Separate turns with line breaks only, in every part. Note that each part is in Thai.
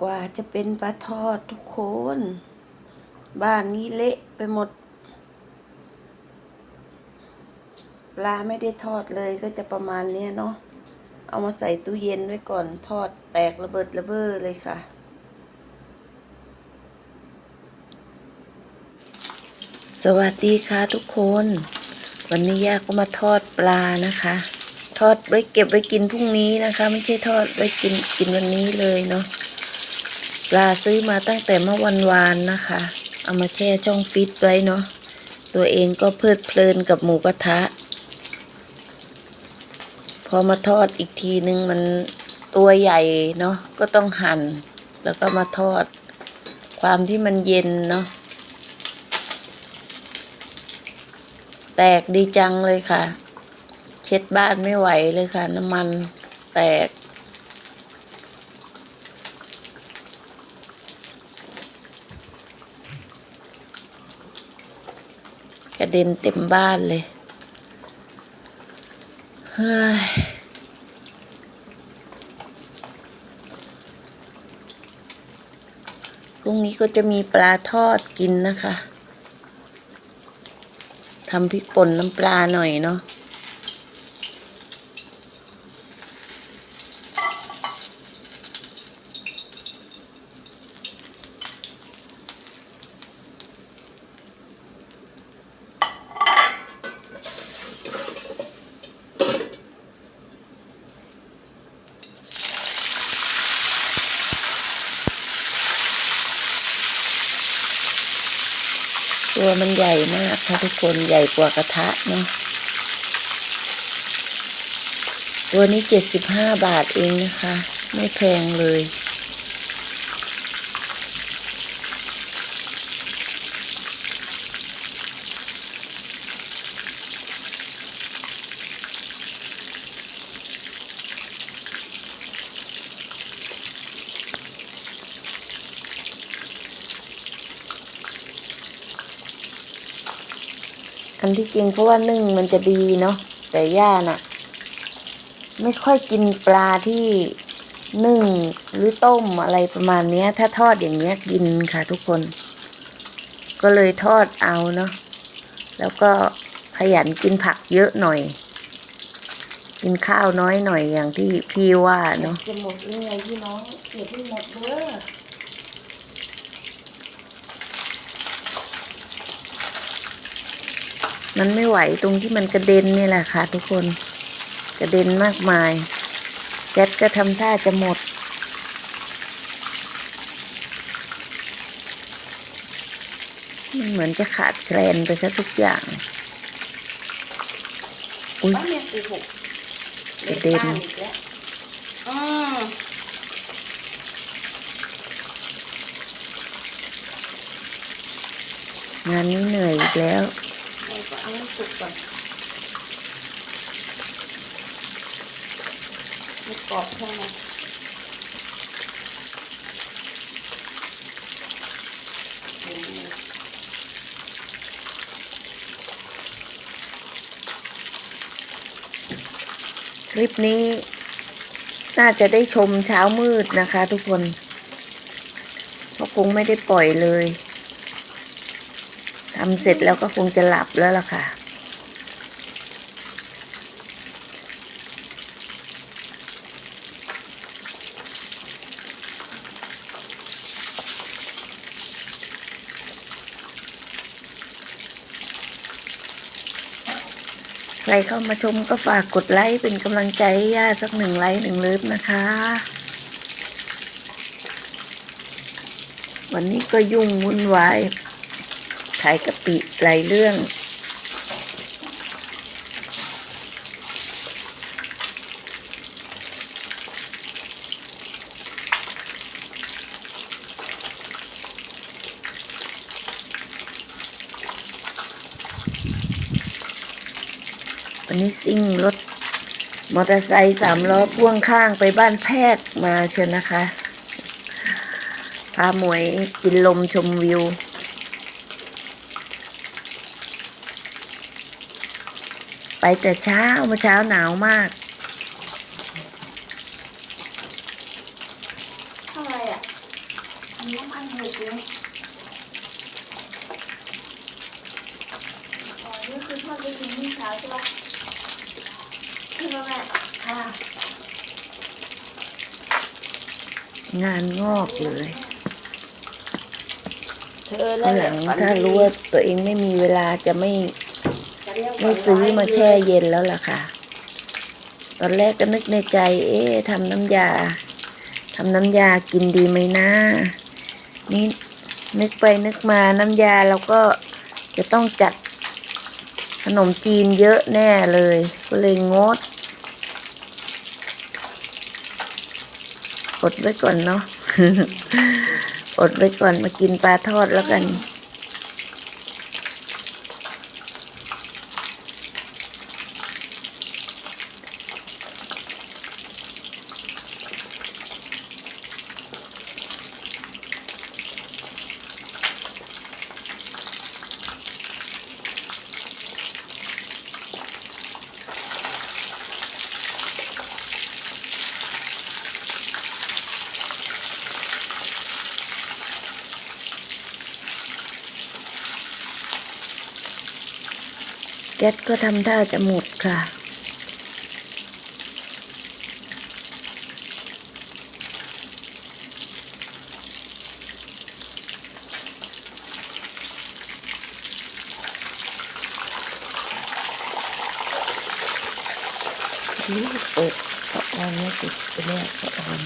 กว่าจะเป็นปลาทอดทุกคน บ้านนี้เละไปหมด ปลาไม่ได้ทอดเลยก็จะประมาณเนี้ยเนาะเอามาใส่ตู้เย็นไว้ก่อนทอดแตกระเบิดระเบ้อเลยค่ะ สวัสดีค่ะทุกคน วันนี้ย่าก็มาทอดปลานะคะ ทอดไว้เก็บไว้กินพรุ่งนี้นะคะ ไม่ใช่ทอดไว้กินกินวันนี้เลยเนาะ ปลาซื้อมาตั้งแต่เมื่อวันวานนะคะ เอามาแช่ช่องฟิตไว้เนาะ ตัวเองก็เพลิดเพลินกับหมูกระทะ พอมาทอดอีกทีนึงมันตัวใหญ่เนาะ ก็ต้องหั่น แล้วก็มาทอด ความที่มันเย็นเนาะ แตกดีจังเลยค่ะ เช็ดบ้านไม่ไหวเลยค่ะ น้ำมันแตก ระเด็นเต็มบ้านเลยเฮ้ยพรุ่งนี้ก็จะมีปลาทอดกินนะคะทำพริกป่นน้ำปลาหน่อยเนาะ ตัวมันใหญ่มากค่ะทุกคนใหญ่กว่ากระทะเนาะตัวนี้เจ็ดสิบห้าบาทเองนะคะ ไม่แพงเลย อันที่จริงเพราะว่านึ่งมันจะดีเนาะแต่ย่าน่ะ ไม่ค่อยกินปลาที่นึ่งหรือต้มอะไรประมาณนี้ถ้าทอดอย่างเงี้ยกินค่ะทุกคน ก็เลยทอดเอาเนาะแล้วก็ขยันกินผักเยอะหน่อย กินข้าวน้อยหน่อยอย่างที่พี่ว่าเนาะจะหมดยังไงพี่น้องเก็บไม่หมดเด้อ มันไม่ไหวตรงที่มันกระเด็นนี่แหละค่ะ ทุกคน กระเด็นมากมาย แก๊สก็ทำท่าจะหมด มันเหมือนจะขาดแคลนไปซะทุกอย่าง อุ้ย
บ้านเนี่ยสี่หก
กระเด็น
บ้านอีกแล้วอืม
งานนี้เหนื่อยอีกแล้ว
เอาให้สุกก่อนไม่กรอบแค่ไหน
คลิปนี้ น่าจะได้ชมเช้ามืดนะคะทุกคนเพราะคงไม่ได้ปล่อยเลย ทำเสร็จแล้วก็คงจะหลับแล้วล่ะค่ะ ใครเข้ามาชมก็ฝากกดไลค์เป็นกำลังใจย่าสักหนึ่งไลค์หนึ่งเลิฟนะคะวันนี้ก็ยุ่งวุ่นวาย ถ่ายกะปิหลายเรื่องวันนี้ซิ่งรถมอเตอร์ไซค์สามล้อพ่วงข้างไปบ้านแพทย์มาเชียวนะคะ พาหมวยกินลมชมวิว ไปแต่เช้าเมื่อเช้าหนาวมาก
ทำอะไรอะอันน้ำอันหกเลยอ๋อนี่คือทอดไปกินที่เช้าใช่ปะใช่ปะแม่ค่ะ
งานงอกเลย
เธอ
ข้างหลังถ้ารู้ว่าตัวเองไม่มีเวลาจะไม่ ไม่ซื้อมาแช่เย็นแล้วล่ะค่ะ ตอนแรกก็นึกในใจ เอ๊ะทำน้ำยาทำน้ำยากินดีไหมนะนี่นึกไปนึกมาน้ำยาเราก็จะต้องจัดขนมจีนเยอะแน่เลย ก็เลยงดอดไว้ก่อนเนาะอดไว้ก่อนมากินปลาทอดแล้วกัน แก๊สก็ทำท่าจะหมดค่ะนี่เปิดกระออนไม่ติดไปแล้วกระออน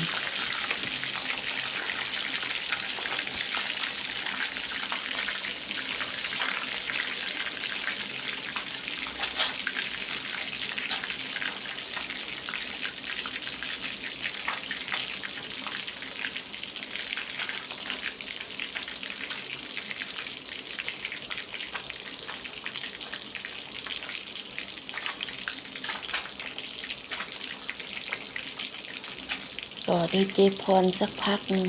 ต่อด้วยเจพรสักพักหนึ่ง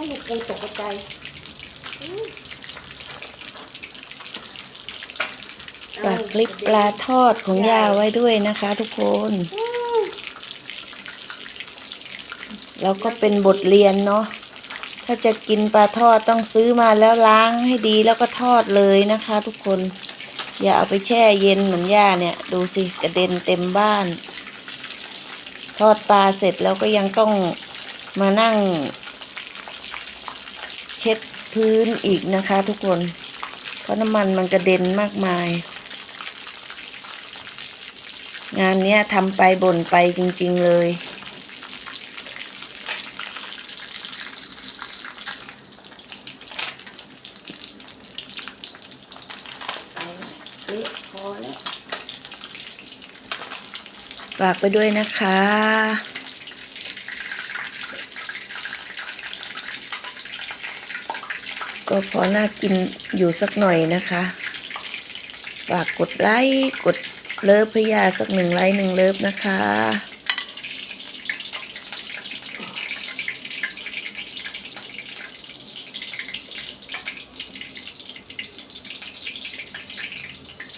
แม่หนูปูตกใจ
ฝากคลิปปลาทอดของยาไว้ด้วยนะคะทุกคน แล้วก็เป็นบทเรียนเนาะ ถ้าจะกินปลาทอดต้องซื้อมาแล้วล้างให้ดีแล้วก็ทอดเลยนะคะทุกคน อย่าเอาไปแช่เย็นเหมือนย่าเนี่ย ดูสิกระเด็นเต็มบ้าน ทอดปลาเสร็จแล้วก็ยังต้องมานั่ง เช็ดพื้นอีกนะคะ ทุกคน เพราะน้ำมันมันกระเด็นมากมาย งานเนี้ยทำไปบ่นไปจริง ๆเลย ฝากไปด้วยนะคะ ก็พอน่ากินอยู่สักหน่อยนะคะ ฝากกดไลค์กดเลิฟพยาสักหนึ่งไลค์หนึ่งเลิฟนะคะ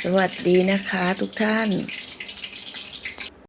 สวัสดีนะคะทุกท่าน